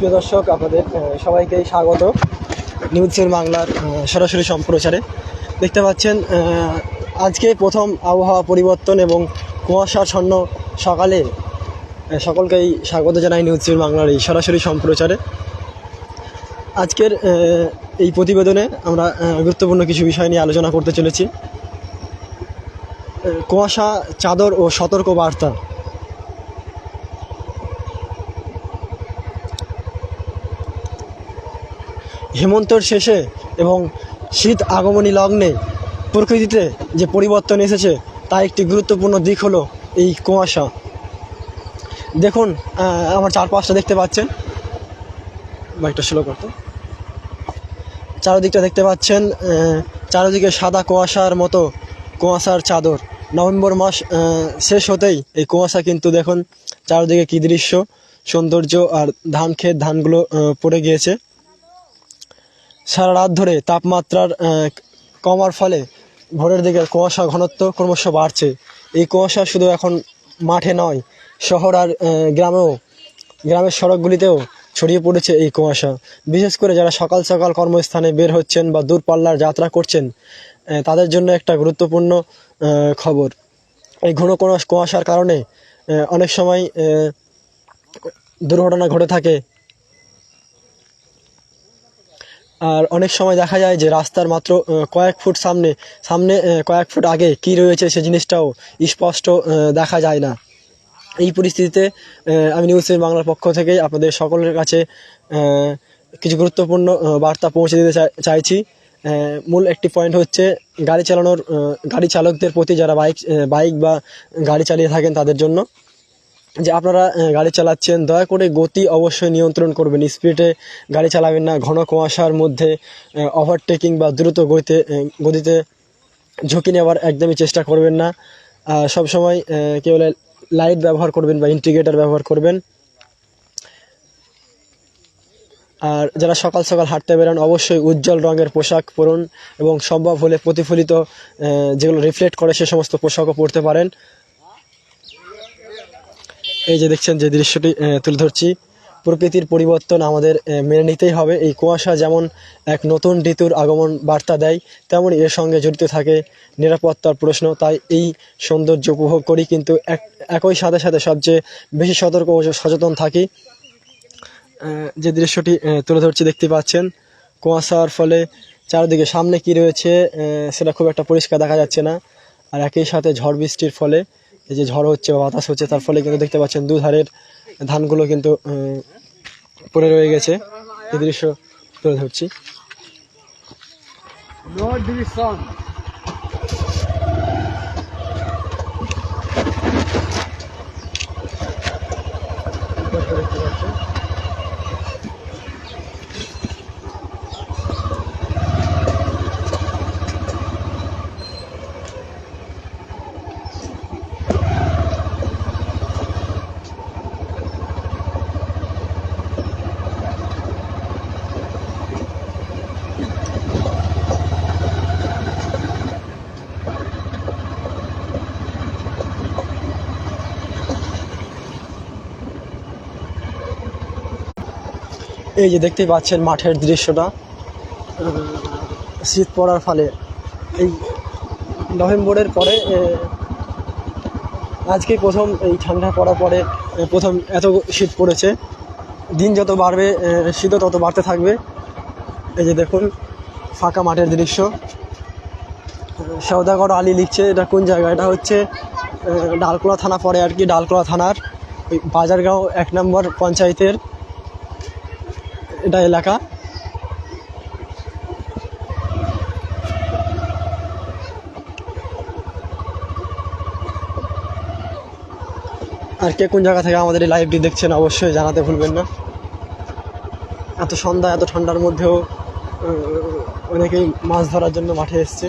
প্রিয় দর্শক আপনাদের আহ, সবাইকেই স্বাগত নিউজ সেভেন বাংলার সরাসরি সম্প্রচারে। দেখতে পাচ্ছেন আজকে প্রথম আবহাওয়া পরিবর্তন এবং কুয়াশাচ্ছন্ন সকালে সকলকেই স্বাগত জানাই নিউজ সেভেন বাংলার এই সরাসরি সম্প্রচারে। আজকের এই প্রতিবেদনে আমরা গুরুত্বপূর্ণ কিছু বিষয় নিয়ে আলোচনা করতে চলেছি। কুয়াশা চাদর ও সতর্ক বার্তা হেমন্তর শেষে এবং শীত আগমনী লগ্নে প্রকৃতিতে যে পরিবর্তন এসেছে, তা একটি গুরুত্বপূর্ণ দিক হলো এই কুয়াশা। দেখুন আমার চারপাশটা দেখতে পাচ্ছেন। বাইকটা স্লো করতো। চারিদিকটা দেখতে পাচ্ছেন চারিদিকে সাদা কুয়াশার মতো কুয়াশার চাদর। নভেম্বর মাস শেষ হতেই এই কুয়াশা কিন্তু দেখুন চারিদিকে কী দৃশ্য, সৌন্দর্য আর ধান ক্ষেত ধানগুলো পড়ে গিয়েছে। সারা রাত ধরে তাপমাত্রার কমার ফলে ভোরের দিকে কুয়াশা ঘনত্ব ক্রমশ বাড়ছে। এই কুয়াশা শুধু এখন মাঠে নয়, শহর আর গ্রামেও, গ্রামের সড়কগুলিতেও ছড়িয়ে পড়েছে এই কুয়াশা। বিশেষ করে যারা সকাল সকাল কর্মস্থানে বের হচ্ছেন বা দূরপাল্লার যাত্রা করছেন তাদের জন্য একটা গুরুত্বপূর্ণ খবর। এই ঘন কোনো কুয়াশার কারণে অনেক সময় দুর্ঘটনা ঘটে থাকে আর অনেক সময় দেখা যায় যে রাস্তার মাত্র কয়েক ফুট সামনে সামনে কয়েক ফুট আগে কি রয়েছে সে জিনিসটাও স্পষ্ট দেখা যায় না। এই পরিস্থিতিতে আমি নিউজ বাংলার পক্ষ থেকেই আপনাদের সকলের কাছে কিছু গুরুত্বপূর্ণ বার্তা পৌঁছে দিতে চাইছি। মূল একটি পয়েন্ট হচ্ছে গাড়ি চালানোর গাড়ি চালকদের প্রতি যারা বাইক বাইক বা গাড়ি চালিয়ে থাকেন তাদের জন্য। যে আপনারা গাড়ি চালাচ্ছেন দয়া করে গতি অবশ্যই নিয়ন্ত্রণ করবেন। স্পিডে গাড়ি চালাবেন না। ঘন কুয়াশার মধ্যে ওভারটেকিং বা দ্রুত গতিতে গতিতে ঝুঁকি নেওয়ার একদমই চেষ্টা করবেন না। সব সময় আহ, কি বলে লাইট ব্যবহার করবেন বা ইন্ডিকেটার ব্যবহার করবেন। আর যারা সকাল সকাল হাঁটতে বেরোন অবশ্যই উজ্জ্বল রঙের পোশাক পরুন এবং সম্ভব হলে প্রতিফলিত যেগুলো রিফ্লেক্ট করে সে সমস্ত পোশাকও পরতে পারেন। এই যে দেখছেন যে দৃশ্যটি তুলে ধরছি, প্রকৃতির পরিবর্তন আমাদের মেনে নিতেই হবে। এই কুয়াশা যেমন এক নতুন ঋতুর আগমন বার্তা দেয়, তেমন এর সঙ্গে জড়িত থাকে নিরাপত্তার প্রশ্ন। তাই এই সৌন্দর্য উপভোগ করি, কিন্তু এক, একই সাথে সাথে সবচেয়ে বেশি সতর্ক ও সচেতন থাকি। যে দৃশ্যটি তুলে ধরছি, দেখতে পাচ্ছেন, কুয়াশার ফলে চারিদিকে সামনে কি রয়েছে সেটা খুব একটা পরিষ্কার দেখা যাচ্ছে না। আর একই সাথে ঝড় বৃষ্টির ফলে এই যে ঝড় হচ্ছে বা বাতাস হচ্ছে তার ফলে কিন্তু দেখতে পাচ্ছেন দুধারের ধানগুলো কিন্তু পড়ে রয়ে গেছে এই দৃশ্য তুলে ধরছি. এই যে দেখতেই পাচ্ছেন মাঠের দৃশ্যটা। শীত পড়ার ফলে এই নভেম্বরের পরে আজকে প্রথম এই ঠান্ডা পড়ার পরে প্রথম এত শীত পড়েছে। দিন যত বাড়বে শীতও তত বাড়তে থাকবে। এই যে দেখুন, ফাঁকা মাঠের দৃশ্য। সৌদাগর আলী লিখছে, এটা কোন জায়গা? এটা হচ্ছে ডালকোলা থানা পড়ে আর কি ডালকোলা থানার বাজারগাঁও এক নম্বর পঞ্চায়েতের এটা এলাকা। আর কে কোন জায়গা থেকে আমাদের এই লাইভটি দেখছেন অবশ্যই জানাতে ভুলবেন না। এত সন্ধ্যা, এত ঠান্ডার মধ্যেও অনেকেই মাছ ধরার জন্য মাঠে এসছে।